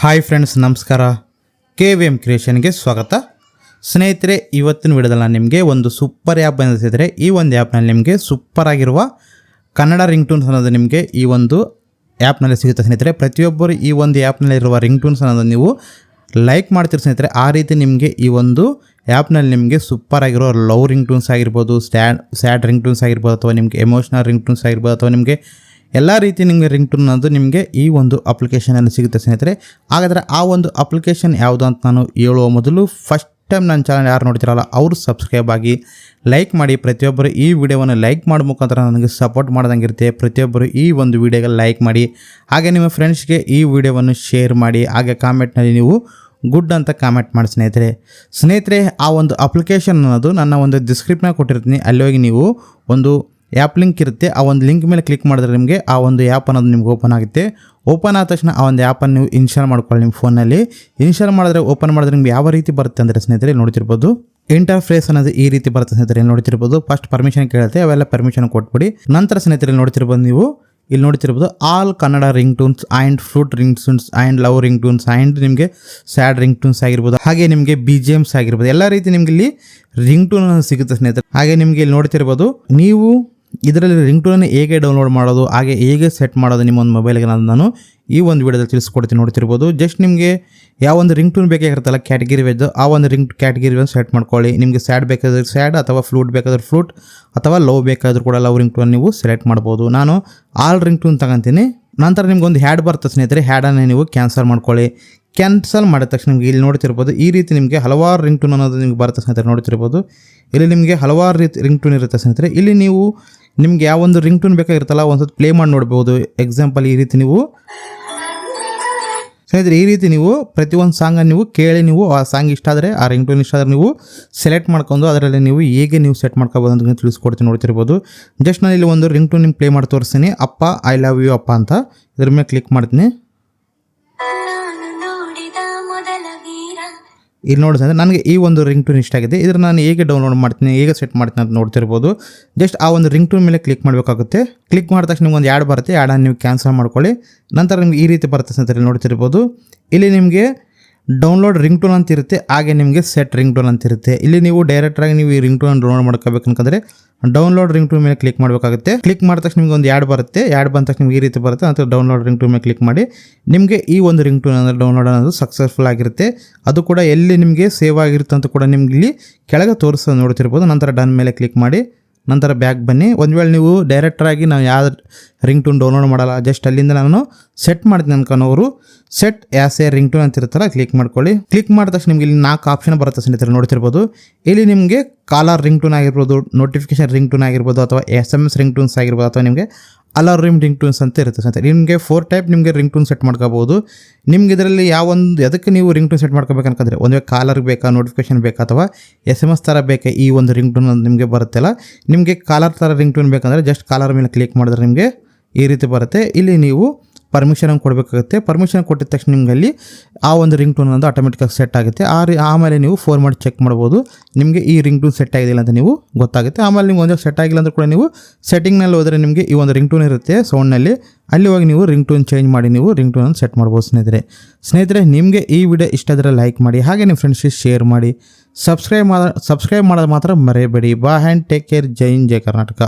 Hi friends ನಮಸ್ಕಾರ. K V M ಕ್ರಿಯೇಷನ್ಗೆ ಸ್ವಾಗತ. ಸ್ನೇಹಿತರೆ, ಇವತ್ತಿನ ವಿಡಿಯೋದಲ್ಲಿ ನಾನು ನಿಮಗೆ ಒಂದು ಸೂಪರ್ ಆ್ಯಪ್ ಬಂದಿಸಿದರೆ ಈ ಒಂದು ಆ್ಯಪ್ನಲ್ಲಿ ನಿಮಗೆ ಸೂಪರ್ ಆಗಿರುವ ಕನ್ನಡ ರಿಂಗ್ ಟೂನ್ಸ್ ಅನ್ನೋದು ನಿಮಗೆ ಈ ಒಂದು ಆ್ಯಪ್ನಲ್ಲಿ ಸಿಗುತ್ತೆ ಸ್ನೇಹಿತರೆ. ಪ್ರತಿಯೊಬ್ಬರು ಈ ಒಂದು ಆ್ಯಪ್ನಲ್ಲಿರುವ ರಿಂಗ್ ಟೂನ್ಸ್ ಅನ್ನೋದು ನೀವು ಲೈಕ್ ಮಾಡ್ತೀರಿ ಸ್ನೇಹಿತರೆ. ಆ ರೀತಿ ನಿಮಗೆ ಈ ಒಂದು ಆ್ಯಪ್ನಲ್ಲಿ ನಿಮಗೆ ಸೂಪರ್ ಆಗಿರೋ ಲವ್ ರಿಂಗ್ ಟೂನ್ಸ್ ಆಗಿರ್ಬೋದು ಸ್ಟ್ಯಾಡ್ ಸ್ಯಾಡ್ ರಿಂಗ್ ಟೂನ್ಸ್ ಆಗಿರ್ಬೋದು ಅಥವಾ ನಿಮಗೆ ಎಮೋಷ್ನಲ್ ರಿಂಗ್ ಟೂನ್ಸ್ ಆಗಿರ್ಬೋದು ಅಥವಾ ನಿಮಗೆ ಎಲ್ಲ ರೀತಿ ನಿಮಗೆ ರಿಂಗ್ ಟೂನ್ ಅನ್ನೋದು ನಿಮಗೆ ಈ ಒಂದು ಅಪ್ಲಿಕೇಶನಲ್ಲಿ ಸಿಗುತ್ತೆ ಸ್ನೇಹಿತರೆ. ಹಾಗಾದರೆ ಆ ಒಂದು ಅಪ್ಲಿಕೇಶನ್ ಯಾವುದು ಅಂತ ನಾನು ಹೇಳುವ ಮೊದಲು ಫಸ್ಟ್ ಟೈಮ್ ನನ್ನ ಚಾನಲ್ ಯಾರು ನೋಡ್ತಿರಲ್ಲ, ಅವರು ಸಬ್ಸ್ಕ್ರೈಬ್ ಆಗಿ ಲೈಕ್ ಮಾಡಿ. ಪ್ರತಿಯೊಬ್ಬರು ಈ ವಿಡಿಯೋವನ್ನು ಲೈಕ್ ಮಾಡ ಮುಖಾಂತರ ನನಗೆ ಸಪೋರ್ಟ್ ಮಾಡ್ದಂಗಿರುತ್ತೆ. ಪ್ರತಿಯೊಬ್ಬರು ಈ ಒಂದು ವಿಡಿಯೋಗೆ ಲೈಕ್ ಮಾಡಿ. ಹಾಗೆ ನಿಮ್ಮ ಫ್ರೆಂಡ್ಸ್ಗೆ ಈ ವಿಡಿಯೋವನ್ನು ಶೇರ್ ಮಾಡಿ. ಹಾಗೆ ಕಾಮೆಂಟ್ನಲ್ಲಿ ನೀವು ಗುಡ್ ಅಂತ ಕಾಮೆಂಟ್ ಮಾಡಿ ಸ್ನೇಹಿತರೆ. ಸ್ನೇಹಿತರೆ, ಆ ಒಂದು ಅಪ್ಲಿಕೇಶನ್ ಅನ್ನೋದು ನನ್ನ ಒಂದು ಡಿಸ್ಕ್ರಿಪ್ಷನ್ ಕೊಟ್ಟಿರ್ತೀನಿ. ಅಲ್ಲಿ ಹೋಗಿ ನೀವು ಒಂದು ಆ್ಯಪ್ ಲಿಂಕ್ ಇರುತ್ತೆ. ಆ ಒಂದು ಲಿಂಕ್ ಮೇಲೆ ಕ್ಲಿಕ್ ಮಾಡಿದ್ರೆ ನಿಮಗೆ ಆ ಒಂದು ಆ್ಯಪ್ ಅನ್ನೋದು ನಿಮ್ಗೆ ಓಪನ್ ಆಗುತ್ತೆ. ಓಪನ್ ಆದ ತಕ್ಷಣ ಆ ಒಂದು ಆ್ಯಪನ್ನು ನೀವು ಇನ್ಸ್ಟಾಲ್ ಮಾಡ್ಕೊಳ್ಳಿ ನಿಮ್ಮ ಫೋನಲ್ಲಿ ಇನ್ಸ್ಟಾಲ್ ಮಾಡಿದ್ರೆ ಓಪನ್ ಮಾಡಿದ್ರೆ ನಿಮ್ಗೆ ಯಾವ ರೀತಿ ಬರುತ್ತೆ ಅಂದರೆ ಸ್ನೇಹಿತರೆ ನೋಡ್ತಿರ್ಬೋದು. ಇಂಟರ್ಫೇಸ್ ಅನ್ನೋದು ಈ ರೀತಿ ಬರುತ್ತೆ ಸ್ನೇಹಿತರೆ ನೋಡ್ತಿರ್ಬೋದು. ಫಸ್ಟ್ ಪರ್ಮಿಷನ್ ಕೇಳುತ್ತೆ, ಅವೆಲ್ಲ ಪರ್ಮಿಷನ್ ಕೊಟ್ಬಿಡಿ. ನಂತರ ಸ್ನೇಹಿತರೆ ನೋಡ್ತಿರ್ಬೋದು ನೀವು, ಇಲ್ಲಿ ನೋಡ್ತಿರ್ಬೋದು all Kannada ringtones and fruit ringtones and love ringtones and ನಿಮಗೆ ಸ್ಯಾಡ್ ರಿಂಗ್ ಟೂನ್ಸ್ ಆಗಿರ್ಬೋದು. ಹಾಗೆ ನಿಮಗೆ ಬಿ ಜಿ ಎಮ್ಸ್ ಆಗಿರ್ಬೋದು. ಎಲ್ಲ ರೀತಿ ನಿಮಗೆ ಇಲ್ಲಿ ರಿಂಗ್ ಟೂನ್ ಸಿಗುತ್ತೆ ಸ್ನೇಹಿತರೆ. ಹಾಗೆ ನಿಮಗೆ ಇಲ್ಲಿ ನೋಡ್ತಿರ್ಬೋದು, ನೀವು ಇದರಲ್ಲಿ ರಿಂಗ್ ಟೂನನ್ನು ಹೇಗೆ ಡೌನ್ಲೋಡ್ ಮಾಡೋದು, ಹಾಗೆ ಹೇಗೆ ಸೆಟ್ ಮಾಡೋದು ನಿಮ್ಮ ಒಂದು ಮೊಬೈಲ್ಗೆ ನಾನು ನಾನು ಈ ಒಂದು ವಿಡಿಯೋದಲ್ಲಿ ತಿಳಿಸ್ಕೊಡ್ತೀನಿ ನೋಡ್ತಿರ್ಬೋದು. ಜಸ್ಟ್ ನಿಮಗೆ ಯಾವ ಒಂದು ರಿಂಗ್ ಟೂನ್ ಬೇಕಾಗಿರುತ್ತಲ್ಲ ಕ್ಯಾಟಗಿರಿ ವೆಜ್ ಆ ಒಂದು ರಿಂಗ್ ಕ್ಯಾಟಗಿರಿ ಸೆಟ್ ಮಾಡ್ಕೊಳ್ಳಿ. ನಿಮಗೆ ಸ್ಯಾಡ್ ಬೇಕಾದ್ರೆ ಸ್ಯಾಡ್ ಅಥವಾ ಫ್ಲೂಟ್ ಬೇಕಾದ್ರೆ ಫ್ಲೂಟ್ ಅಥವಾ ಲವ್ ಬೇಕಾದರೂ ಕೂಡ ಲವ್ ರಿಂಗ್ ಟೂನ್ ನೀವು ಸೆಲೆಕ್ಟ್ ಮಾಡ್ಬೋದು. ನಾನು ಆಲ್ ರಿಂಗ್ ಟೂನ್ ತಗೊಂತೀನಿ. ನಂತರ ನಿಮ್ಗೊಂದು ಹ್ಯಾಡ್ ಬರುತ್ತೆ ಸ್ನೇಹಿತರೆ ಹ್ಯಾಡನ್ನು ನೀವು ಕ್ಯಾನ್ಸಲ್ ಮಾಡ್ಕೊಳ್ಳಿ. ಕ್ಯಾನ್ಸಲ್ ಮಾಡಿದ ತಕ್ಷಣ ನಿಮಗೆ ಇಲ್ಲಿ ನೋಡ್ತಿರ್ಬೋದು, ಈ ರೀತಿ ನಿಮಗೆ ಹಲವಾರು ರಿಂಗ್ ಟೂನ್ ಅನ್ನೋದು ನಿಮ್ಗೆ ಬರುತ್ತೆ ಸ್ನೇಹಿತರೆ ನೋಡ್ತಿರ್ಬೋದು. ಇಲ್ಲಿ ನಿಮಗೆ ಹಲವಾರು ರೀತಿ ರಿಂಗ್ ಟೂನ್ ಇರುತ್ತೆ ಸ್ನೇಹಿತರೆ ಇಲ್ಲಿ ನೀವು ನಿಮ್ಗೆ ಯಾವ ಒಂದು ರಿಂಗ್ ಟೂನ್ ಬೇಕಾಗಿರುತ್ತಲ್ಲ ಒಂದು ಸ್ವಲ್ಪ ಪ್ಲೇ ಮಾಡಿ ನೋಡ್ಬೋದು. ಎಕ್ಸಾಂಪಲ್ ಈ ರೀತಿ ನೀವು ಸ್ನೇಹಿತರೆ ಈ ರೀತಿ ನೀವು ಪ್ರತಿಯೊಂದು ಸಾಂಗನ್ನು ನೀವು ಕೇಳಿ ನೀವು ಆ ಸಾಂಗ್ ಇಷ್ಟ ಆದರೆ, ಆ ರಿಂಗ್ ಟೂನ್ ಇಷ್ಟ ಆದರೆ ನೀವು ಸೆಲೆಕ್ಟ್ ಮಾಡ್ಕೊಂಡು ಅದರಲ್ಲಿ ನೀವು ಹೇಗೆ ನೀವು ಸೆಟ್ ಮಾಡ್ಕೋಬೋದು ಅಂತ ತಿಳಿಸ್ಕೊಡ್ತೀನಿ ನೋಡ್ತಿರ್ಬೋದು. ಜಸ್ಟ್ ನಾನು ಇಲ್ಲಿ ಒಂದು ರಿಂಗ್ ಟೂನ್ ನಿಮ್ಗೆ ಪ್ಲೇ ಮಾಡಿ ತೋರಿಸ್ತೀನಿ. ಅಪ್ಪ ಐ ಲವ್ ಯು ಅಪ್ಪ ಅಂತ. ಇದ್ರ ಮೇಲೆ ಕ್ಲಿಕ್ ಮಾಡ್ತೀನಿ. ಇಲ್ಲಿ ನೋಡಿದ್ರೆ ನನಗೆ ಈ ಒಂದು ರಿಂಗ್ ಟೂನ್ ಇಷ್ಟ ಆಗಿದೆ. ಇದ್ರ ನಾನು ಹೇಗೆ ಡೌನ್ಲೋಡ್ ಮಾಡ್ತೀನಿ, ಹೇಗೆ ಸೆಟ್ ಮಾಡ್ತೀನಿ ಅಂತ ನೋಡ್ತಿರ್ಬೋದು. ಜಸ್ಟ್ ಆ ಒಂದು ರಿಂಗ್ ಟೂನ್ ಮೇಲೆ ಕ್ಲಿಕ್ ಮಾಡಬೇಕಾಗುತ್ತೆ. ಕ್ಲಿಕ್ ಮಾಡಿದ ತಕ್ಷಣ ನಿಮ್ಗೆ ಒಂದು ಆ್ಯಡ್ ಬರುತ್ತೆ ಆ್ಯಡನ್ನು ನೀವು ಕ್ಯಾನ್ಸಲ್ ಮಾಡ್ಕೊಳ್ಳಿ. ನಂತರ ನಿಮ್ಗೆ ಈ ರೀತಿ ಬರುತ್ತೆ ಅಂತ ಹೇಳಿ ನೋಡ್ತಿರ್ಬೋದು. ಇಲ್ಲಿ ನಿಮಗೆ ಡೌನ್ಲೋಡ್ ರಿಂಗ್ ಟೋನ್ ಅಂತ ಇರುತ್ತೆ. ಹಾಗೆ ನಿಮಗೆ ಸೆಟ್ ರಿಂಗ್ ಟೋನ್ ಅಂತ ಇರುತ್ತೆ. ಇಲ್ಲಿ ನೀವು ಡೈರೆಕ್ಟಾಗಿ ನೀವು ಈ ರಿಂಗ್ ಟೋನ್ ಡೌನ್ಲೋಡ್ ಮಾಡ್ಕೋಬೇಕಂದ್ರೆ ಡೌನ್ಲೋಡ್ ರಿಂಗ್ ಟೂನ್ ಮೇಲೆ ಕ್ಲಿಕ್ ಮಾಡಬೇಕಾಗುತ್ತೆ. ಕ್ಲಿಕ್ ಮಾಡಿದ ತಕ್ಷಣ ನಿಮಗೆ ಒಂದು ಆ್ಯಡ್ ಬರುತ್ತೆ. ಆ್ಯಡ್ ಬಂದ ತಕ್ಷಣ ನಿಮಗೆ ಈ ರೀತಿ ಬರುತ್ತೆ. ನಂತರ ಡೌನ್ಲೋಡ್ ರಿಂಗ್ ಟೂನ್ ಮೇಲೆ ಕ್ಲಿಕ್ ಮಾಡಿ. ನಿಮಗೆ ಈ ಒಂದು ರಿಂಗ್ ಟೂನ್ ಅಂದರೆ ಡೌನ್ಲೋಡ್ ಅನ್ನೋದು ಸಕ್ಸಸ್ಫುಲ್ ಆಗಿರುತ್ತೆ. ಅದು ಕೂಡ ಎಲ್ಲಿ ನಿಮಗೆ ಸೇವ್ ಆಗಿರುತ್ತೆ ಅಂತ ಕೂಡ ನಿಮಗೆ ಇಲ್ಲಿ ಕೆಳಗೆ ತೋರಿಸೋದು ನೋಡ್ತಿರ್ಬೋದು. ನಂತರ ಡನ್ ಮೇಲೆ ಕ್ಲಿಕ್ ಮಾಡಿ. ನಂತರ ಬ್ಯಾಕ್ ಬನ್ನಿ. ಒಂದು ವೇಳೆ ನೀವು ಡೈರೆಕ್ಟ್ರಾಗಿ ನಾವು ಯಾವ ರಿಂಗ್ ಟೂನ್ ಡೌನ್ಲೋಡ್ ಮಾಡಲ್ಲ ಜಸ್ಟ್ ಅಲ್ಲಿಂದ ನಾನು ಸೆಟ್ ಮಾಡ್ತೀನಿ ಅನ್ಕೊನೋರು set as a ringtone ಅಂತ ಇರುತ್ತಲ್ಲ ಕ್ಲಿಕ್ ಮಾಡ್ಕೊಳ್ಳಿ. ಕ್ಲಿಕ್ ಮಾಡಿದ ತಕ್ಷಣ ನಿಮಗೆ ಇಲ್ಲಿ ನಾಲ್ಕು ಆಪ್ಷನ್ ಬರುತ್ತೆ ಸ್ನೇಹಿತರೆ, ನೋಡ್ತಿರ್ಬೋದು. ಇಲ್ಲಿ ನಿಮಗೆ ಕಾಲರ್ ರಿಂಗ್ ಟೂನ್ ಆಗಿರ್ಬೋದು ನೋಟಿಫಿಕೇಶನ್ ರಿಂಗ್ ಟೂನ್ ಆಗಿರ್ಬೋದು ಅಥವಾ S M S ringtones ಆಗಿರ್ಬೋದು ಅಥವಾ ನಿಮಗೆ ಅಲಾರ್ಮ್ ರಿಂಗ್ ಟೂನ್ಸ್ ಅಂತ ಇರುತ್ತೆ ಸಂತೆ ನಿಮಗೆ ಫೋರ್ ಟೈಪ್ ನಿಮಗೆ ರಿಂಗ್ ಟೂನ್ ಸೆಟ್ ಮಾಡ್ಕೋಬೋದು. ನಿಮ್ಗೆ ಇದರಲ್ಲಿ ಯಾವೊಂದು ಅದಕ್ಕೆ ನೀವು ರಿಂಗ್ ಟೂನ್ ಸೆಟ್ ಮಾಡ್ಕೋಬೇಕಂತಂದರೆ ಒಂದು ವೇಳೆ ಕಾಲರ್ ಬೇಕಾ ನೋಟಿಫಿಕೇಶನ್ ಬೇಕಾ, ಅಥವಾ ಎಸ್ ಎಂ ಎಸ್ ಥರ ಬೇಕಾ ಈ ಒಂದು ರಿಂಗ್ ಟೂನ್ ನಿಮಗೆ ಬರುತ್ತಲ್ಲ, ನಿಮಗೆ ಕಾಲರ್ ಥರ ರಿಂಗ್ ಟೂನ್ ಬೇಕಂದರೆ ಜಸ್ಟ್ ಕಾಲರ್ ಮೇಲೆ ಕ್ಲಿಕ್ ಮಾಡಿದ್ರೆ ನಿಮಗೆ ಈ ರೀತಿ ಬರುತ್ತೆ. ಇಲ್ಲಿ ನೀವು ಪರ್ಮಿಷನ್ ಕೊಡಬೇಕಾಗುತ್ತೆ. ಪರ್ಮಿಷನ್ ಕೊಟ್ಟಿದ ತಕ್ಷಣ ನಿಮ್ಗೆ ಅಲ್ಲಿ ಆ ಒಂದು ರಿಂಗ್ ಟೂನ್ ಅನ್ನೋದು ಆಟೋಮೆಟಿಕಾಗಿ ಸೆಟ್ ಆಗುತ್ತೆ. ಆ ರೀ ಆಮೇಲೆ ನೀವು ಫೋನ್ ಮಾಡಿ ಚೆಕ್ ಮಾಡ್ಬೋದು. ನಿಮಗೆ ಈ ರಿಂಗ್ ಟೂನ್ ಸೆಟ್ ಆಗಿಲ್ಲ ಅಂತ ನೀವು ಗೊತ್ತಾಗುತ್ತೆ. ಆಮೇಲೆ ನಿಮ್ಗೆ ಒಂದು ಸೆಟ್ ಆಗಿಲ್ಲ ಅಂದ್ರೆ ಕೂಡ ನೀವು ಸೆಟ್ಟಿಂಗ್ನಲ್ಲಿ ಹೋದರೆ ನಿಮಗೆ ಈ ಒಂದು ರಿಂಗ್ ಟೂನ್ ಇರುತ್ತೆ ಸೌಂಡ್ನಲ್ಲಿ ಅಲ್ಲಿ ಹೋಗಿ ನೀವು ರಿಂಗ್ ಟೂನ್ ಚೇಂಜ್ ಮಾಡಿ ನೀವು ರಿಂಗ್ ಟೂನನ್ನು ಸೆಟ್ ಮಾಡ್ಬೋದು ಸ್ನೇಹಿತರೆ. ಸ್ನೇಹಿತರೆ, ನಿಮಗೆ ಈ ವಿಡಿಯೋ ಇಷ್ಟ ಆದರೆ ಲೈಕ್ ಮಾಡಿ, ಹಾಗೆ ನಿಮ್ಮ ಫ್ರೆಂಡ್ಸಿಗೆ ಶೇರ್ ಮಾಡಿ. ಸಬ್ಸ್ಕ್ರೈಬ್ ಮಾಡ ಸಬ್ಸ್ಕ್ರೈಬ್ ಮಾಡೋದು ಮಾತ್ರ ಮರೆಯಬೇಡಿ. ಬಾ ಹ್ಯಾಂಡ್ ಟೇಕ್ ಕೇರ್ ಜೈ ಹಿಂದ್, ಜೈ ಕರ್ನಾಟಕ.